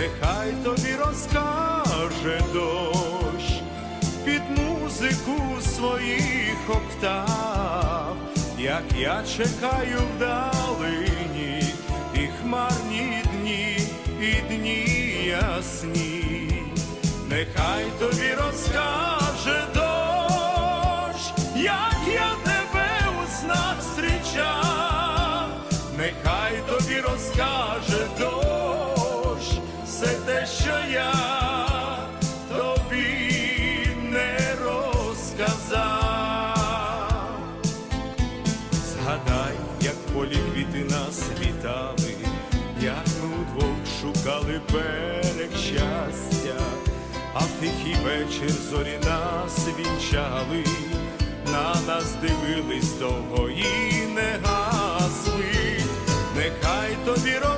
нехай тобі розкаже дощ під музику своїх октав, як я чекаю вдалині, і хмарні дні, і дні ясні, нехай тобі розкаже дощ, як я тебе у снах зустрічав, нехай тобі розкаже дощ, Згадай, як полі квіти нас вітали, як ми удвох шукали берег щастя, а в тихий вечір зорі нас вінчали, на нас дивились довго і не гасли, нехай тобі до.